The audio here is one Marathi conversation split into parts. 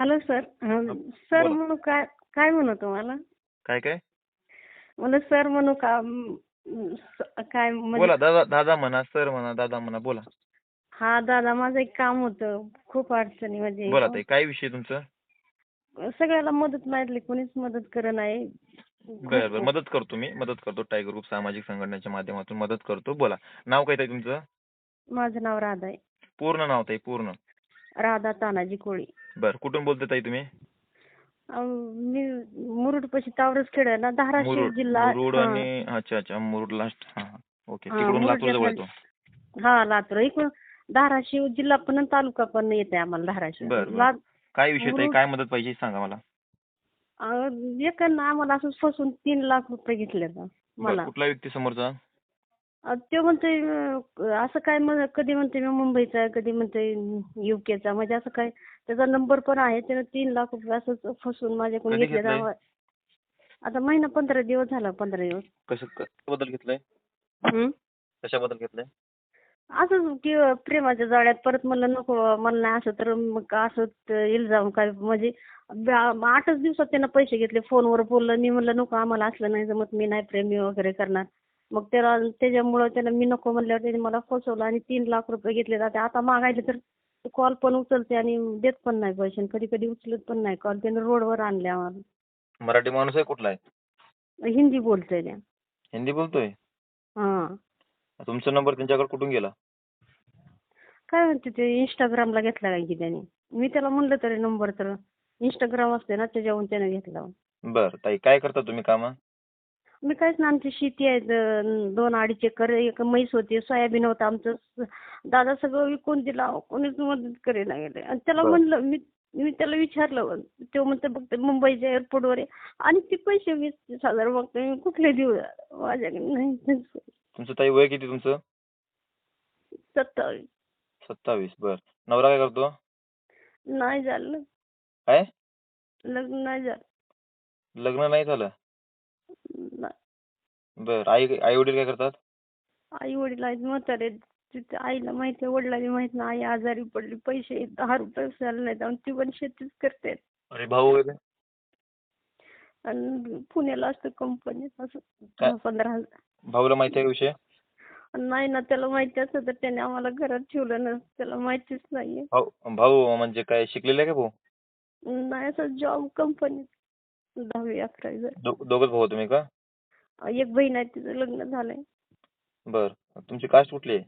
Hello sir sir. म्हणू काय काय म्हणू तुम्हाला? काय काय? मला सर म्हणू का काय बोला दादा दादा म्हणा सर म्हणा दादा म्हणा बोला. हा दादा माझं एक काम होतं. खूप अडचणी म्हणजे बोला ताई काय विषय तुमचं? सगळ्याला मदत मागितली कोणीच मदत करत नाही. बर बर. मदत करतो मी. मदत करतो. टायगर ग्रुप सामाजिक संघटनेच्या माध्यमातून मदत करतो. बोला. नाव काय ताई तुमचं? माझं नाव राधा आहे पूर्ण नाव ताई पूर्ण. राधा तानाजी कोळी. बर कुठून बोलते ताई तुम्ही? मी मुरुड पशी आहे ना धाराशिव जिल्हा मुरुड हा. आणि अच्छा अच्छा मुरुड लास्ट. ओके तिकडून लातूर जवळ येतो. हा लातूर. इकडून धाराशिव जिल्हा पण तालुका पण येते आम्हाला धाराशिव. काय विषय ताई? काय मदत पाहिजे सांगा मला. अं, एकानं आम्हाला असं फसून तीन लाख रुपये घेतले मला. कुठला व्यक्ती समोरचा ते म्हणते अं, असं काय म्हण कधी म्हणते मी मुंबईचा आहे कधी म्हणते युकेचा म्हणजे असं काय त्याचा नंबर पण आहे त्यानं तीन लाख रुपये असं फसून माझ्याकडून कधी घेतले घेतलंय? आता महिना पंधरा दिवस झाला पंधरा दिवस. कसं कशाबद्दल घेतलंय? हं? कशाबद्दल घेतलंय? असंच की प्रेमाच्या जाळ्यात परत म्हणलं नको मला नाही असं तर मग असं इल्जाम काय म्हणजे ब- आठच दिवसात त्यानं पैसे घेतले फोनवर बोललं मी म्हणलं नको आम्हाला असलं नाही जमत मी नाही प्रेमी वगैरे करणार. मग त्याला त्याच्यामुळं त्यानं मी नको म्हणल्यावर त्याने मला फसवलं आणि तीन लाख रुपये घेतले जाते. आता मागायले तर कॉल पण उचलते आणि देत पण नाही पैसे. कधी कधी उचलत पण नाही. कॉल त्यानं रोडवर आणले आम्हाला मराठी माणूस आहे कुठला आहे? हिंदी बोलतोय त्या. हिंदी बोलतोय? हा. तुमचा नंबर त्यांच्याकडे कुठून गेला? काय म्हणते ते? इंस्टाग्रामला घेतला काय की त्याने? मी त्याला म्हणलं तरी नंबर तर इंस्टाग्राम असते ना त्याच्यावरून त्याने घेतला. बर ताई काय करता तुम्ही कामं? मी काहीच ना आमची शेती आहे द- दोन अडीच एकर एक म्हैस होती सोयाबीन होतं आमचं दादा सगळं विकून दिला कोणीच मदत करेना गेले. आणि त्याला बरं. म्हणलं मी मी त्याला विचारलं तो म्हणतो बघ मुंबईच्या एअरपोर्टवर आहे आणि ते पैसे वीस तीस हजार बघतो मी कुठले देऊ? माझ्याकडे नाही. तुमचं ताई वय किती तुमचं? सत्तावीस. सत्तावीस बर. नवरा काय करतो? नाही झालं. काय? लग्न नाही झालं. लग्न नाही झालं? नाही. बर आई आई वडील काय करतात? आई वडील आहेत म्हातारे. तिथे आईला माहिती आहे वडिलांना माहीत नाही. आई आजारी पडली पैसे दहा रुपये झाले नाहीत आणि ती पण शेतीच करते. अरे भाऊ वगैरे आणि पुण्याला असतं कंपनीत असं? दहा पंधरा हजार. भाऊला माहिती आहे विषय? नाही ना त्याला माहिती असतं तर त्याने आम्हाला घरात ठेवलं ना त्याला माहितीच नाहीये. भाऊ भाऊ म्हणजे काय शिकलेला आहे का भाऊ? नाही असं जॉब कंपनीत दहावी अकरावी झाली. दो- दोघंच भाऊ तुम्ही का? एक बहीण आहे तिचं लग्न झालंय. बर. तुमची कास्ट कुठली आहे?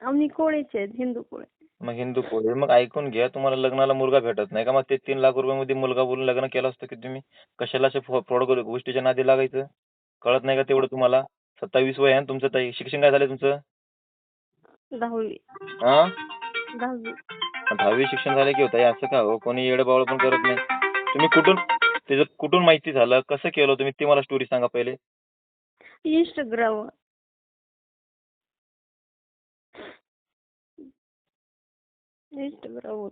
आम्ही कोळीचे आहेत हिंदू कोळी. मग हिंदू कोळी. मग ऐकून घ्या तुम्हाला लग्नाला मुलगा भेटत नाही का? मग ते तीन लाख रुपयामध्ये मुलगा बोलून लग्न केलं असतं की तुम्ही कशाला असे फ्रॉड गोष्टीच्या नादी लागायचं? कळत नाही का तेवढं तुम्हाला? सत्तावीस वय आहे ना तुमचं ताई. शिक्षण काय झालंय तुमचं? दहावी. हा दहावी. दहावी शिक्षण झालं की होतं असं का हो? कोणी येडबावळ पण करत नाही. तुम्ही कुठून त्याचं कुठून माहिती झालं? कसं केलं तुम्ही ती मला स्टोरी सांगा पहिले. इंस्टाग्राम इंस्टाग्राम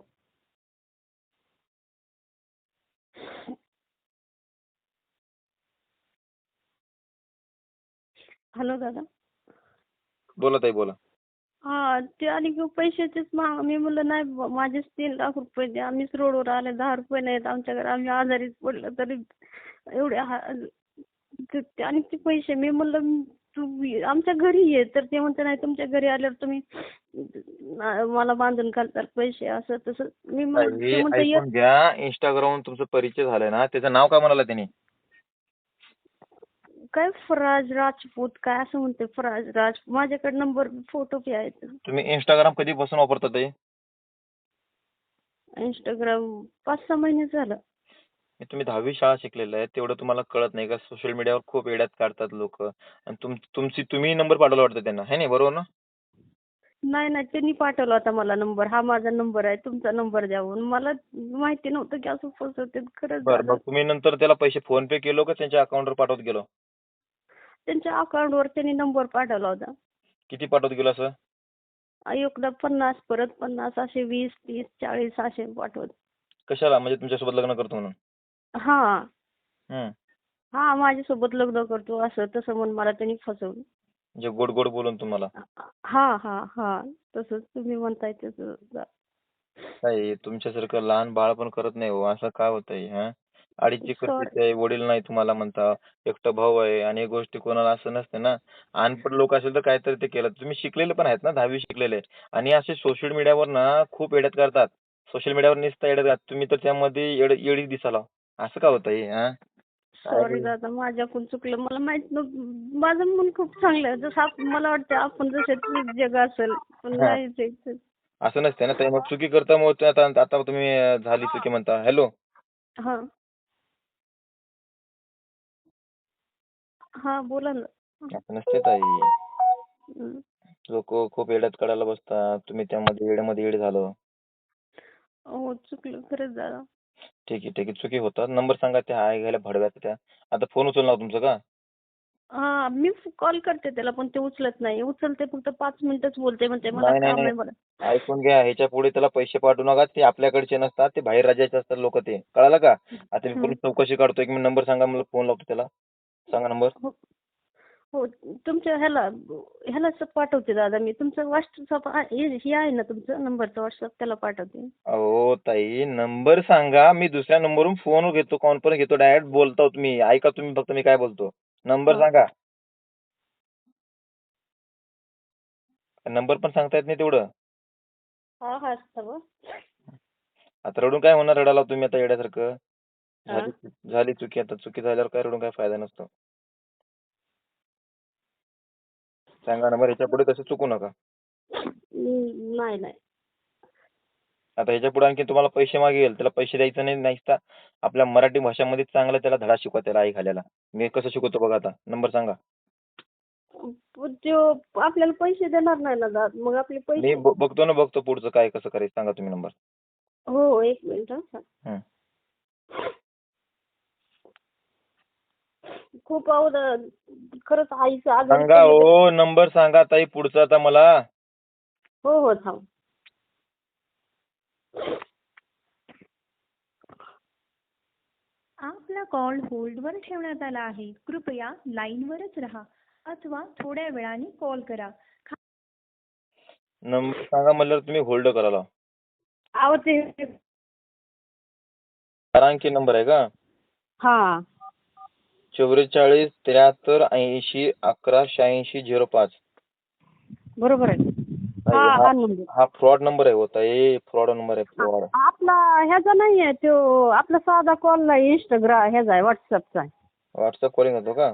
हॅलो दादा. बोला ताई बोला. हा ते आणि पैशाचेच माग मी म्हणलं नाही माझेच तीन लाख रुपये द्या. आम्हीच रोडवर आले दहा रुपये नाहीत आमच्याकडे. आम्ही आजारीच पडलो तरी एवढे हा ते- ते- आणि ते पैसे. मी म्हणलं तू आमच्या घरी ये. तर ते म्हणते नाही तुमच्या घरी आल्यावर तुम्ही मला बांधून घालतात पैसे असं तसं मी ते म्हणते ये. ऐकून घ्या इंस्टाग्राम तुमचा परिचय झालाय ना. त्याचं नाव काय म्हणाला त्यांनी? काय फराज राजपूत काय असं म्हणते फराज राज माझ्याकडे नंबर फोटो बी आहेत. तुम्ही इंस्टाग्राम कधीपासून वापरता ताई? इंस्टाग्राम पाच सहा महिने झालं. तुम्ही दहावी शाळा शिकलेलं आहे तेवढं तुम्हाला कळत नाही का? सोशल मीडियावर खूप येड्यात काढतात लोक. आणि तुम तुमची तुम्ही नंबर पाठवला वाटतं त्यांना है नाही? बरोबर ना? नाही नाही त्यांनी पाठवला होता मला नंबर हा माझा नंबर आहे तुमचा नंबर द्या म्हणून. मला माहिती नव्हतं की असं फसवते खरंच बरं. मग तुम्ही नंतर त्याला पैसे फोन पे केलो का? त्यांच्या अकाउंटवर पाठवत गेलो? त्यांच्या अकाउंटवर त्यांनी नंबर पाठवला होता. किती पाठवत गेलो असं? एकदा पन्नास परत पन्नास असे वीस तीस चाळीस असे पाठवत. कशाला? म्हणजे तुमच्यासोबत लग्न करतो म्हणून? हा. हम्म. हा माझ्यासोबत लग्न करतो असं तसं म्हणून मला त्यांनी फसवलं. म्हणजे गोड गोड बोलून तुम्हाला? हा हा हा. तसंच तुम्ही म्हणताय तसं. ताई तुमच्यासारखं लहान बाळ पण करत नाही हो. असं का होतंय हा? अडीचची Sorry. परिस्थिती आहे वडील नाही तुम्हाला म्हणता एकटा भाऊ आहे आणि एक गोष्टी कोणाला असं नसते ना. अनपढ लोक असेल तर काहीतरी ते केलं. तुम्ही शिकलेले पण आहेत ना दहावी शिकलेले. आणि असे सोशल मीडियावर ना खूप येड्यात करतात. सोशल मीडियावर नुसतं येड्यात करतात. तुम्ही तर त्यामध्ये येड येडी दिसाला असं का होतंय हा सॉरी दादा माझ्याकडून चुकलं. मला माहीत नव्हतं. माझं मन खूप चांगलं आहे. जसं आप- मला वाटतं आपण जसे जग असेल पण हा. नाही ते- ते- असं नसते ना. ताई मग चुकी करता मग ते आता आता तुम्ही अं, झाली चुकी म्हणता. हॅलो हा. हा बोला ना. असं नसते ताई. लोक खूप येड्यात काढायला बसतात. तुम्ही त्यामध्ये येड्यामध्ये येड झालं. हो चुकलं खरंच दादा ठीक आहे ठीक आहे. चुकी होतात. नंबर सांगा त्या आहे घ्यायला भडव्यात त्या. आता फोन उचलणार तुमचं का? हा मी कॉल करते त्याला पण ते उचलत नाही. उचलते फक्त पाच मिनिटच बोलते म्हणते मला काम आहे ऐकून घ्या ह्याच्या पुढे त्याला पैसे पाठवू नका. ते आपल्याकडचे नसतात ते बाहेर राज्याचे असतात लोक ते. कळालं का? आता मी चौकशी काढतो एक मिनिट नंबर सांगा मला फोन लावतो त्याला. सांगा नंबर हो हो तुमच्या ह्याला ह्यालाच पाठवते दादा मी. तुमचं व्हॉट्सअप हे आहे ना तुमचं नंबरचं व्हॉट्सअप त्याला पाठवते. अहो ताई नंबर सांगा. मी दुसऱ्या नंबरवरून फोन घेतो कॉन्फरन्स घेतो डायरेक्ट बोलतो तुम्ही ऐका तुम्ही फक्त मी काय बोलतो. नंबर हो. सांगा. नंबर पण सांगता येत नाही तेवढं. हा हा रडून काय होणार रडाला तुम्ही आता येड्यासारखं? हा. झाली झाली चुकी. आता चुकी झाल्यावर काय रडून काय फायदा नसतो. सांगा नंबर ह्याच्या पुढे तसं चुकू नका. हम्म, नाही नाही. आता ह्याच्या पुढे आणखी तुम्हाला पैसे मागेल त्याला पैसे द्यायचे नाही नाहीच तर आपल्या मराठी भाषामध्ये चांगला त्याला धडा शिकवा त्याला आई घालायला मी कसं शिकवतो बघा आता. नंबर सांगा. त्यो आपल्याला पैसे देणार नाही ना मग आपले मी पैसे ब- बघतो ना बघतो पुढचं काय कसं करायचं. सांगा तुम्ही नंबर. हो हो एक मिनिट हा. हं. खूप खरंच आईचं आजारी सांगा पडली हो नंबर सांगा ताई पुढचा आता मला. हो हो थांब. आपला कॉल होल्डवर ठेवण्यात आला आहे. कृपया लाईनवरच राहा अथवा थोड्या वेळाने कॉल करा. नंबर सांगा म्हणल्यावर तुम्ही होल्ड करायला. अहो ते चार अंकी नंबर आहे का? हा. चौवेचाळीस त्र्याहत्तर ऐंशी अकरा शहाऐंशी झिरो पाच. बरोबर आहे. हा हा- हा नंबर हा फ्रॉड नंबर आहे होता ए फ्रॉड नंबर आहे फ्रॉड आपला ह्याचा नाही आहे तो आपला साधा कॉल नाही इंस्टाग्राम ह्याचा आहे व्हॉट्सअपचा आहे. व्हॉट्सअप कॉलिंग होतो का?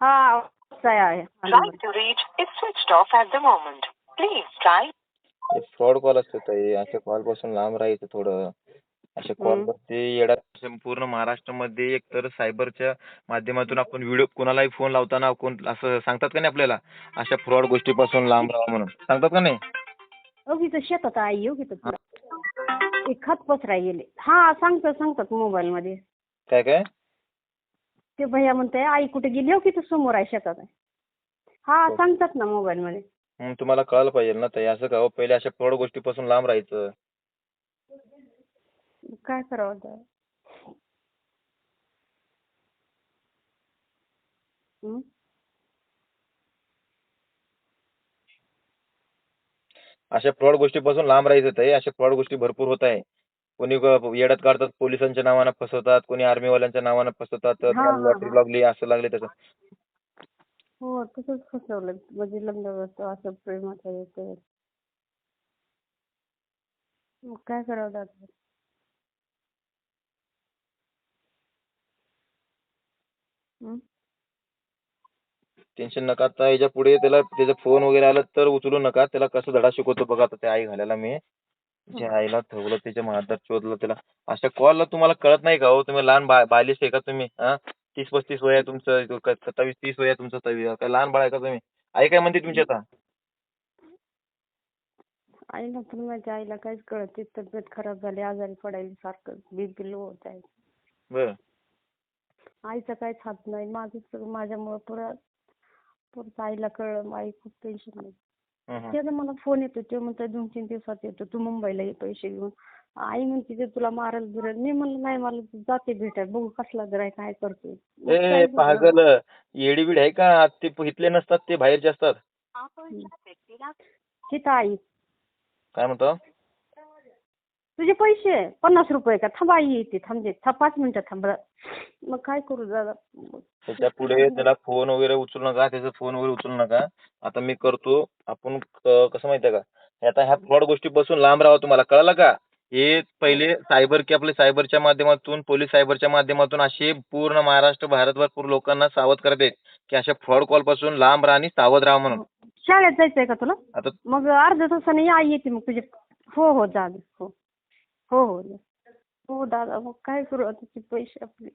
हा WhatsApp आहे trying number. to reach is switched off at the moment. Please try. Fraud call असते ताई. अशा कॉलपासून लांब राहायचं थोडं. अशा कॉल हम्म. वरती येडा पूर्ण महाराष्ट्रामध्ये एक तर सायबरच्या माध्यमातून आपण व्हिडिओ कोणालाही फोन लावताना कोण असं सांगतात का नाही आपल्याला? अशा फ्रॉड गोष्टीपासून लांब राहा म्हणून. सांगतात का नाही? की शेतात आई तुला एक खत पसराय गेले हा सांगतात सांगतात मोबाईल मध्ये. काय काय? ते भैया म्हणते आई कुठे गेली हो की तू समोर आहे शेतात आहे? हा हो. सांगतात ना मोबाईल मध्ये. तुम्हाला कळायला पाहिजे ना ताई असं का हो? पहिले अशा फ्रॉड गोष्टीपासून लांब राहायचं. काय करावं आता? हं? अशा फ्रॉड गोष्टीपासून लांब राहायचं ताई अशा फ्रॉड गोष्टी भरपूर होत आहे कोणी ग- येड्यात काढतात पोलिसांच्या नावानं फसवतात कोणी आर्मीवाल्यांच्या नावानं फसवतात हा, हा, लॉटरी हा. लागली असं लागले तसं हो तसंच फसवलं म्हणजे लग्न होतं असं प्रेमाचं येतं मग काय करावं दादा टेन्शन नका. आता याच्यापुढे त्याला त्याचा फोन वगैरे आला तर उचलू नका. त्याला कसं धडा शिकवतो बघा आता त्या आई घालायला मी. जे आईला ठेवलं त्याच्या महादार शोधलं त्याला. अशा कॉलला तुम्हाला कळत नाही का हो? तुम्ही लहान बा बालिश आहे का तुम्ही? हा? तीस पस्तीस वय आहे तुमचं सत्तावीस तीस वय आहे तुमचं काय लहान बाळ आहे का तुम्ही? आई काय म्हणते तुमची आता? आईला पण माझ्या आईला काहीच कळत. तब्येत खराब झाली आजारी पडायला सारखं. बीपी लो होत आहे. बर. आईचं काहीच हात नाही. माझं सगळं माझ्यामुळं परत परत आईला कळलं. आई खूप टेन्शनमध्ये. त्याचा मला फोन येतो. तो म्हणतो दोन तीन दिवसात येतो. तू मुंबईला ये पैसे घेऊन. आई म्हणते ते तुला मारल बिरल. मी म्हणलं नाही मला जाते भेटाय बघू कसला जरा काय बघू? पागल. येडी बीड आहे का? ते इथले नसतात ते बाहेरचे असतात. तिथं आई. काय म्हणतो? तुझे पैसे पन्नास रुपये का? थांबा आई येते. थांबते थांब पाच मिनिटं थांब. मग काय करू दादा त्याच्या पुढे त्याला फोन वगैरे उचलू नका. त्याचा फोन वगैरे उचलू नका. आता मी करतो. आपण क- कसं माहितीये का? आता ह्या फ्रॉड गोष्टीपासून लांब राहावं तुम्हाला. कळलं का? हे पहिले सायबर की आपले सायबरच्या माध्यमातून पोलीस सायबरच्या माध्यमातून असे पूर्ण महाराष्ट्र भारतभर पूर्ण लोकांना सावध करते की अशा फ्रॉड कॉलपासून लांब राहा आणि सावध राहा म्हणून. शाळेत जायचंय का तुला? आता मग अर्ध्या तासाने आई येते मग तुझे हो हो जा. हो. हो हो. हो दादा मग काय करू आता ते पैसे आपले?